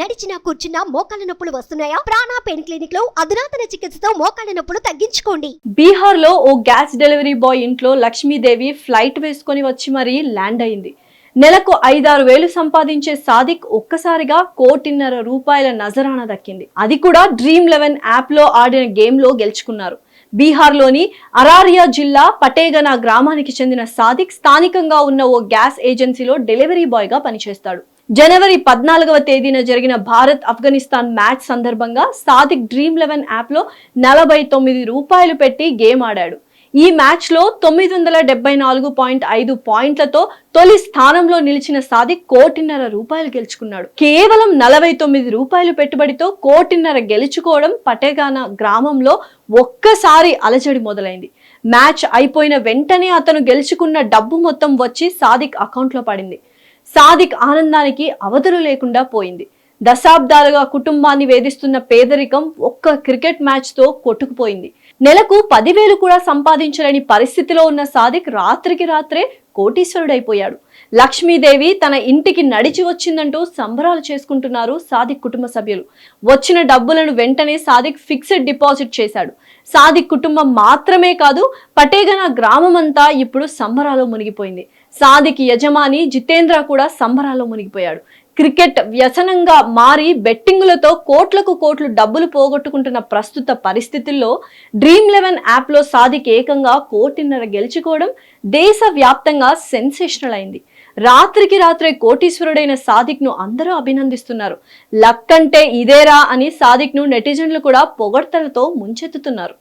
నడిచినా కూర్చున్నా మోకాళ్ళ నొప్పులు వస్తున్నాయా? ప్రాణా పెయిన్ క్లినిక్లో అధునాతన చికిత్సతో మోకాళ్ళ నొప్పులు తగ్గించుకోండి. బీహార్లో ఓ గ్యాస్ డెలివరీ బాయ్ ఇంట్లో లక్ష్మీదేవి ఫ్లైట్ వేసుకొని వచ్చి మరీ ల్యాండ్ అయింది. నెలకు ఐదారు వేలు సంపాదించే సాదిక్ ఒక్కసారిగా కోటిన్నర రూపాయల నజరాన దక్కింది. అది కూడా డ్రీమ్ లెవెన్ యాప్లో ఆడిన గేమ్లో గెలుచుకున్నారు. బీహార్లోని అరారియా జిల్లా పటేగనా గ్రామానికి చెందిన సాదిక్ స్థానికంగా ఉన్న ఓ గ్యాస్ ఏజెన్సీలో డెలివరీ బాయ్గా పనిచేస్తాడు. జనవరి పద్నాలుగవ తేదీన జరిగిన భారత్ ఆఫ్ఘనిస్తాన్ మ్యాచ్ సందర్భంగా సాదిక్ డ్రీమ్ లెవెన్ యాప్లో నలభై తొమ్మిది రూపాయలు పెట్టి గేమ్ ఆడాడు. ఈ మ్యాచ్లో తొమ్మిది వందల డెబ్బై నాలుగు పాయింట్ ఐదు పాయింట్లతో తొలి స్థానంలో నిలిచిన సాదిక్ కోటిన్నర రూపాయలు గెలుచుకున్నాడు. కేవలం నలభై తొమ్మిది రూపాయలు పెట్టుబడితో కోటిన్నర గెలుచుకోవడం పటేగాన గ్రామంలో ఒక్కసారి అలజడి మొదలైంది. మ్యాచ్ అయిపోయిన వెంటనే అతను గెలుచుకున్న డబ్బు మొత్తం వచ్చి సాదిక్ అకౌంట్లో పడింది. సాదిక్ ఆనందానికి అవధులు లేకుండా పోయింది. దశాబ్దాలుగా కుటుంబాన్ని వేధిస్తున్న పేదరికం ఒక్క క్రికెట్ మ్యాచ్తో కొట్టుకుపోయింది. నెలకు పదివేలు కూడా సంపాదించలేని పరిస్థితిలో ఉన్న సాదిక్ రాత్రికి రాత్రే కోటీశ్వరుడైపోయాడు. లక్ష్మీదేవి తన ఇంటికి నడిచి వచ్చిందంటూ సంబరాలు చేసుకుంటున్నారు సాదిక్ కుటుంబ సభ్యులు. వచ్చిన డబ్బులను వెంటనే సాదిక్ ఫిక్స్డ్ డిపాజిట్ చేశాడు. సాదిక్ కుటుంబం మాత్రమే కాదు పటేగన గ్రామం అంతా ఇప్పుడు సంబరాలో మునిగిపోయింది. సాదిక్ యజమాని జితేంద్ర కూడా సంబరాల్లో మునిగిపోయాడు. క్రికెట్ వ్యసనంగా మారి బెట్టింగులతో కోట్లకు కోట్లు డబ్బులు పోగొట్టుకుంటున్న ప్రస్తుత పరిస్థితుల్లో డ్రీమ్ లెవెన్ యాప్లో సాదిక్ ఏకంగా కోటిన్నర గెలుచుకోవడం దేశవ్యాప్తంగా సెన్సేషనల్ అయింది. రాత్రికి రాత్రే కోటీశ్వరుడైన సాదిక్ను అందరూ అభినందిస్తున్నారు. లక్ అంటే ఇదేరా అని సాదిక్ను నెటిజన్లు కూడా పొగడ్తలతో ముంచెత్తుతున్నారు.